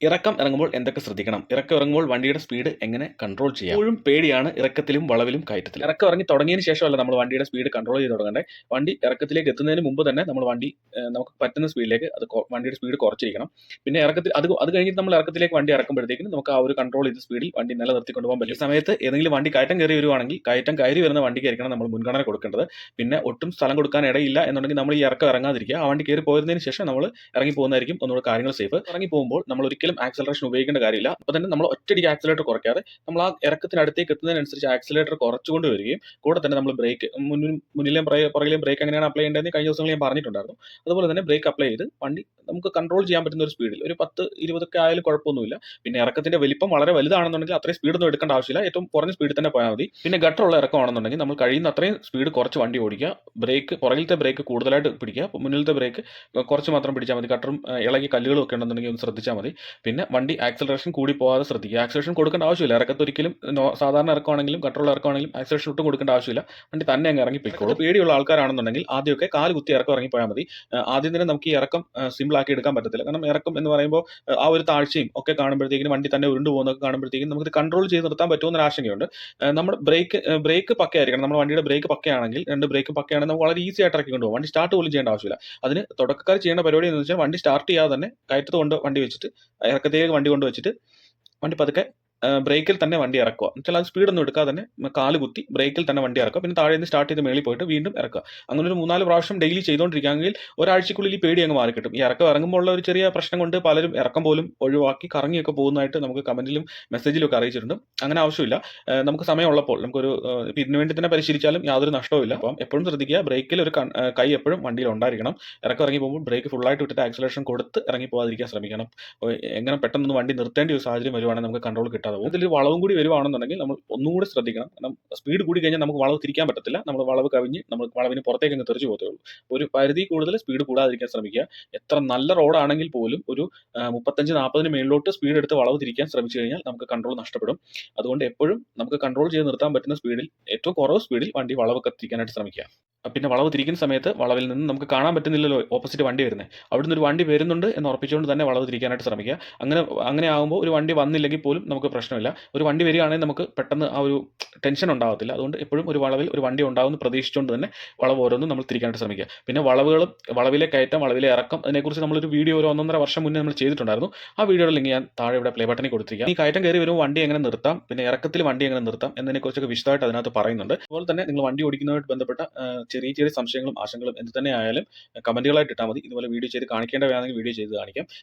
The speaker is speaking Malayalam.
ഇറക്കം ഇറങ്ങുമ്പോൾ എന്തൊക്കെ ശ്രദ്ധിക്കണം? ഇറക്കം ഇറങ്ങുമ്പോൾ വണ്ടിയുടെ സ്പീഡ് എങ്ങനെ കൺട്രോൾ ചെയ്യാം? എപ്പോഴും പേടിയാണ് ഇറക്കത്തിലും വളവിലും കയറ്റത്തിലും. ഇറക്കം ഇറങ്ങി തുടങ്ങിയതിന് ശേഷമല്ല നമ്മൾ വണ്ടിയുടെ സ്പീഡ് കൺട്രോൾ ചെയ്ത് തുടങ്ങേണ്ടത് വണ്ടി ഇറക്കത്തിലേക്ക് എത്തുന്നതിന് മുമ്പ് തന്നെ നമ്മൾ വണ്ടി നമുക്ക് പറ്റുന്ന സ്പീഡിലേക്ക് അത് വണ്ടിയുടെ സ്പീഡ് കുറച്ചിരിക്കണം. പിന്നെ ഇറക്കത്തിൽ അത് അത് കഴിഞ്ഞിട്ട് നമ്മൾ ഇറക്കത്തിലേക്ക് വണ്ടി ഇറക്കുമ്പോഴത്തേക്കും നമുക്ക് ആ ഒരു കൺട്രോൾ ചെയ്ത സ്പീഡിൽ വണ്ടി നിലനിർത്തി കൊണ്ടുപോകാൻ പറ്റും. സമയത്ത് ഏതെങ്കിലും വണ്ടി കയറ്റം കയറി വരുവാണെങ്കിൽ കയറ്റം കയറി വരുന്ന വണ്ടിക്കായിരിക്കണം നമ്മൾ മുൻഗണന കൊടുക്കേണ്ടത്. പിന്നെ ഒട്ടും സ്ഥലം കൊടുക്കാൻ ഇടയില്ല എന്നുണ്ടെങ്കിൽ നമ്മൾ ഈ ഇറക്കം ഇറങ്ങാതിരിക്കുക. ആ വണ്ടി കയറി പോയതിനു ശേഷം നമ്മൾ ഇറങ്ങി പോകുന്നതായിരിക്കും ഒന്നുകൂടെ കാര്യങ്ങൾ സേഫ് ഇറങ്ങി പോകുമ്പോൾ നമ്മൾ ഒരിക്കലും ആക്സലറേഷൻ ഉപയോഗിക്കേണ്ട കാര്യമില്ല. അപ്പോൾ തന്നെ നമ്മൾ ഒറ്റയടിക്ക് ആക്സലേറ്റർ കുറയ്ക്കാതെ നമ്മൾ ആ ഇറക്കത്തിനടുത്തേക്ക് എത്തുന്നതിനനുസരിച്ച് ആക്സലേറ്റർ കുറച്ചുകൊണ്ട് വരികയും കൂടെ തന്നെ നമ്മൾ ബ്രേക്ക് മുന്നിലും മുന്നിലെയും പുറകെ- പുറകിലെയും ബ്രേക്ക് എങ്ങനെയാണ് അപ്ലൈ ചെയ്യേണ്ടതെന്ന് കഴിഞ്ഞ ദിവസങ്ങളിൽ ഞാൻ പറഞ്ഞിട്ടുണ്ടായിരുന്നു. അതുപോലെ തന്നെ ബ്രേക്ക് അപ്ലൈ ചെയ്ത് വണ്ടി നമുക്ക് കൺട്രോൾ ചെയ്യാൻ പറ്റുന്ന ഒരു സ്പീഡിൽ ഒരു പത്ത് ഇരുപതൊക്കെ ആയാലും കുഴപ്പമൊന്നുമില്ല. പിന്നെ ഇറക്കത്തിന്റെ വലിപ്പം വളരെ വലുതാണെന്നുണ്ടെങ്കിൽ അത്രയും സ്പീഡൊന്നും എടുക്കേണ്ട ആവശ്യമില്ല. ഏറ്റവും കുറഞ്ഞ സ്പീഡിൽ തന്നെ പോയാൽ മതി. പിന്നെ ഗട്ടറുള്ള ഇറക്കമാണെന്നുണ്ടെങ്കിൽ നമ്മൾ കഴിയുന്ന അത്രയും സ്പീഡ് കുറച്ച് വണ്ടി ഓടിക്കുക. ബ്രേക്ക് പുറകിലത്തെ ബ്രേക്ക് കൂടുതലായിട്ട് പിടിക്കുക. മുന്നിലത്തെ ബ്രേക്ക് കുറച്ച് മാത്രം പിടിച്ചാൽ മതി. ഗട്ടറും ഇളകി കല്ലുകളും ഒക്കെ ഉണ്ടെന്നുണ്ടെങ്കിൽ ഒന്ന് ശ്രദ്ധിച്ചാൽ മതി. പിന്നെ വണ്ടി ആക്സലറേഷൻ കൂടി പോകാതെ ശ്രദ്ധിക്കുക. ആക്സലേഷൻ കൊടുക്കേണ്ട ആവശ്യമില്ല. ഇറക്കത്തൊരിക്കലും സാധാരണ ഇറക്കമാണെങ്കിലും കൺട്രോൾ ഇറക്കമാണെങ്കിലും ആക്സലേഷൻ ഒട്ടും കൊടുക്കേണ്ട ആവശ്യമില്ല. വണ്ടി തന്നെ അങ്ങ് ഇറങ്ങി പോയിക്കോളൂ. പേടിയുള്ള ആൾക്കാരാണെന്നുണ്ടെങ്കിൽ ആദ്യമൊക്കെ കാൽ കുത്തി ഇറക്കം ഇറങ്ങി പോയാൽ മതി ആദ്യം തന്നെ നമുക്ക് ഈ ഇറക്കം സിമ്പിൾ ആക്കി എടുക്കാൻ പറ്റത്തില്ല. കാരണം ഇറക്കം എന്ന് പറയുമ്പോൾ ആ, ഒരു താഴ്ചയും ഒക്കെ കാണുമ്പോഴത്തേക്കും വണ്ടി തന്നെ ഉരുണ്ടു പോകുന്നൊക്കെ കാണുമ്പോഴത്തേക്കും നമുക്ക് കൺട്രോൾ ചെയ്ത് നിർത്താൻ പറ്റുമെന്നൊരു ആശങ്കയുണ്ട്. നമ്മൾ ബ്രേക്ക് ബ്രേക്ക് പക്കയായിരിക്കണം. നമ്മുടെ വണ്ടിയുടെ ബ്രേക്ക് പക്കയാണെങ്കിൽ രണ്ട് ബ്രേക്ക് പക്കയാണെങ്കിൽ നമുക്ക് വളരെ ഈസി ആയിട്ട് ഇറക്കി കൊണ്ടുപോകും. വണ്ടി സ്റ്റാർട്ട് പോലും ചെയ്യേണ്ട ആവശ്യമില്ല. അതിന് തുടക്കക്കാർ ചെയ്യേണ്ട പരിപാടി എന്ന് വെച്ചാൽ വണ്ടി സ്റ്റാർട്ട് ചെയ്യാതെ തന്നെ കയറ്റത്ത് കൊണ്ട് വണ്ടി വെച്ചിട്ട് ഇറക്കത്തേക്ക് വണ്ടി കൊണ്ട് വെച്ചിട്ട് വണ്ടി പതുക്കെ ബ്രേക്കിൽ തന്നെ വണ്ടി ഇറക്കുക. എന്നുവെച്ചാൽ അത് സ്പീഡൊന്നും എടുക്കാതെ തന്നെ കാൽ കുത്തി ബ്രേക്കിൽ തന്നെ വണ്ടി ഇറക്കുക. പിന്നെ താഴെ നിന്ന് സ്റ്റാർട്ട് ചെയ്ത് മേളിൽ പോയിട്ട് വീണ്ടും ഇറക്കുക. അങ്ങനെ ഒരു മൂന്നാൽ പ്രാവശ്യം ഡെയിലി ചെയ്തുകൊണ്ടിരിക്കുകയാണെങ്കിൽ ഒരാഴ്ചക്കുള്ളിൽ ഈ പേടി അങ്ങ് മാറി കിട്ടും ഈ ഇറക്കം ഇറങ്ങുമ്പോൾ ഉള്ള ഒരു ചെറിയ പ്രശ്നം കൊണ്ട് പലരും ഇറക്കം പോലും ഒഴിവാക്കി കറങ്ങിയൊക്കെ പോകുന്നതായിട്ട് നമുക്ക് കമന്റിലും മെസ്സേജിലും ഒക്കെ അറിയിച്ചിട്ടുണ്ട്. അങ്ങനെ ആവശ്യമില്ല. നമുക്ക് സമയമുള്ളപ്പോൾ നമുക്കൊരു ഇതിനു വേണ്ടി തന്നെ പരിശീലിച്ചാലും യാതൊരു നഷ്ടവുമില്ല അപ്പം എപ്പോഴും ശ്രദ്ധിക്കുക ബ്രേക്കിൽ ഒരു കൈ എപ്പോഴും വണ്ടിയിൽ ഉണ്ടായിരിക്കണം. ഇറക്കം ഇറങ്ങി പോകുമ്പോൾ ബ്രേക്ക് ഫുള്ളായിട്ട് വിട്ടിട്ട് ആക്സലേഷൻ കൊടുത്ത് ഇറങ്ങി പോകാതിരിക്കാൻ ശ്രമിക്കണം. എങ്ങനെ പെട്ടെന്ന് വണ്ടി നിർത്തേണ്ട ഒരു സാഹചര്യം വരുവാണെങ്കിൽ നമുക്ക് കൺട്രോൾ കിട്ടാതെ പോകും. ഇതിൽ വളവും കൂടി വരുവാണെന്നുണ്ടെങ്കിൽ നമ്മൾ ഒന്നുകൂടി ശ്രദ്ധിക്കണം. കാരണം സ്പീഡ് കൂടി കഴിഞ്ഞാൽ നമുക്ക് വളവ് തിരിക്കാൻ പറ്റത്തില്ല. നമ്മൾ വളവ് കവിഞ്ഞ് നമ്മൾ വളവിന് പുറത്തേക്ക് അങ്ങ് തെറിച്ച് പോകത്തേ ഉള്ളൂ. ഒരു പരിധി കൂടുതൽ സ്പീഡ് കൂടാതിരിക്കാൻ ശ്രമിക്കുക. എത്ര നല്ല റോഡാണെങ്കിൽ പോലും ഒരു മുപ്പത്തഞ്ച് നാൽപ്പതിന് മേളിലോട്ട് സ്പീഡ് എടുത്ത് വളവ് തിരിക്കാൻ ശ്രമിച്ചു കഴിഞ്ഞാൽ നമുക്ക് കൺട്രോൾ നഷ്ടപ്പെടും. അതുകൊണ്ട് എപ്പോഴും നമുക്ക് കൺട്രോൾ ചെയ്ത് നിർത്താൻ പറ്റുന്ന സ്പീഡിൽ ഏറ്റവും കുറവ് സ്പീഡിൽ വണ്ടി വളവ് തിരിക്കാനായിട്ട് ശ്രമിക്കുക. പിന്നെ വളവ് തിരിക്കുന്ന സമയത്ത് വളവിൽ നിന്ന് നമുക്ക് കാണാൻ പറ്റുന്നില്ലല്ലോ ഓപ്പോസിറ്റ് വണ്ടി വരുന്നത് അവിടുന്ന് ഒരു വണ്ടി വരുന്നുണ്ട് എന്ന് ഉറപ്പിച്ചുകൊണ്ട് തന്നെ വളവ് തിരിക്കാനായിട്ട് ശ്രമിക്കുക. അങ്ങനെ അങ്ങനെ ആകുമ്പോൾ ഒരു വണ്ടി വന്നില്ലെങ്കിൽ പോലും നമുക്ക് പ്രശ്നമില്ല. ഒരു വണ്ടി വരികയാണെങ്കിൽ നമുക്ക് പെട്ടെന്ന് ആ ഒരു ടെൻഷൻ ഉണ്ടാകത്തില്ല അതുകൊണ്ട് എപ്പോഴും ഒരു വളവിൽ ഒരു വണ്ടി ഉണ്ടാകുമെന്ന് പ്രതീക്ഷിച്ചുകൊണ്ട് തന്നെ വളവ് ഓരോന്നും നമ്മൾ തിരിക്കാനായിട്ട് ശ്രമിക്കുക. പിന്നെ വളവുകളും വളവിലെ കയറ്റം വളവിലെ ഇറക്കം അതിനെക്കുറിച്ച് നമ്മളൊരു വീഡിയോ ഒരു ഒന്നൊന്നര വർഷം മുന്നേ നമ്മൾ ചെയ്തിട്ടുണ്ടായിരുന്നു. ആ വീഡിയോയുടെ ലിങ്ക് ഞാൻ താഴെ ഇവിടെ പ്ലേ ബട്ടണിൽ കൊടുത്തിരിക്കാം ഈ കയറ്റം കയറി വരുമ്പോൾ വണ്ടി എങ്ങനെ നിർത്താം? പിന്നെ ഇറക്കത്തിൽ വണ്ടി എങ്ങനെ നിർത്താം? എന്നതിനെക്കുറിച്ചൊക്കെ വിശദമായിട്ട് അതിനകത്ത് പറയുന്നുണ്ട്. അതുപോലെ തന്നെ നിങ്ങൾ വണ്ടി ഓടിക്കുന്നതുമായിട്ട് ബന്ധപ്പെട്ട ചെറിയ ചെറിയ സംശയങ്ങളും ആശങ്കകളും എന്ത് തന്നെ ആയാലും കമന്റുകളായിട്ട് ഇട്ടാൽ മതി. ഇതുപോലെ വീഡിയോ ചെയ്ത് കാണിക്കേണ്ടവയാണെങ്കിൽ വീഡിയോ ചെയ്ത് കാണിക്കാം.